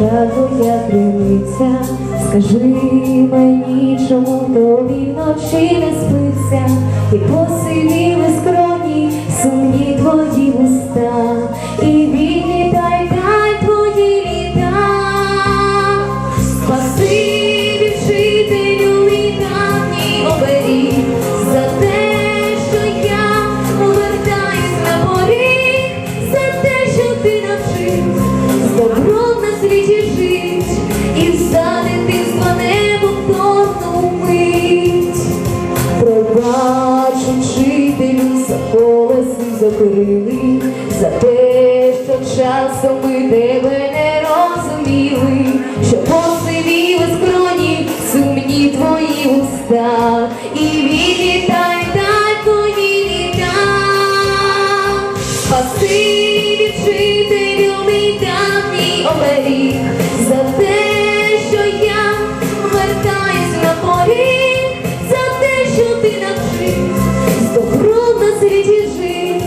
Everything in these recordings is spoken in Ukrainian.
рука твоя криниця, скажи мені, чому тобі вночі не спиться, і посивіли уста, і відлітай дай твої літа. Спасибі вчителю мій давній за те, що я вертаюсь на поріг, за те, що ти навчив. З добром на світі жить,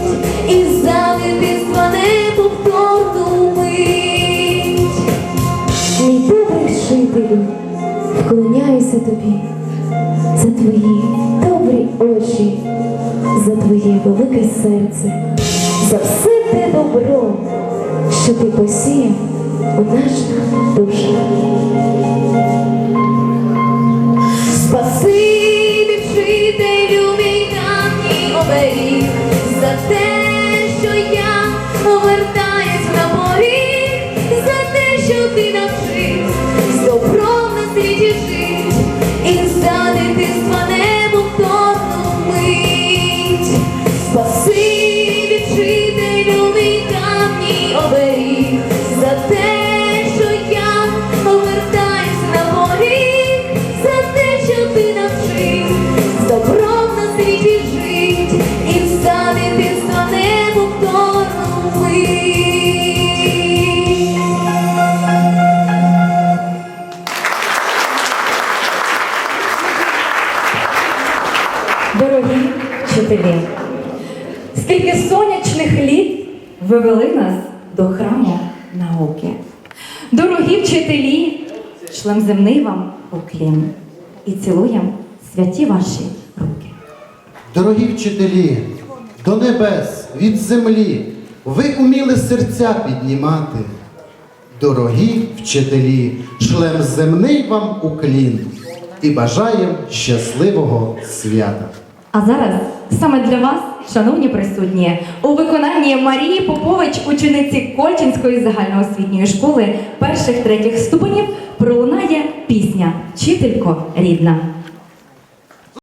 і за дитинства неповторну мить. Мій добрий вчителю, вклоняюся тобі за твої добрі очі, за твоє велике серце, за все те добро, що ти посіяв у наших душах. Спасибі вчителю мій давній за те, що я повертаюсь на поріг, за те, що ти навчив з добром на світі жить, і за вчителі, скільки сонячних літ ви вели нас до храму науки. Дорогі вчителі, шлем земний вам уклін і цілуєм святі ваші руки. Дорогі вчителі, до небес, від землі, ви уміли серця піднімати. Дорогі вчителі, шлем земний вам уклін і бажаєм щасливого свята. А зараз саме для вас, шановні присутні, у виконанні Марії Попович, учениці Кольчинської загальноосвітньої школи перших третіх ступенів, пролунає пісня Вчителько рідна.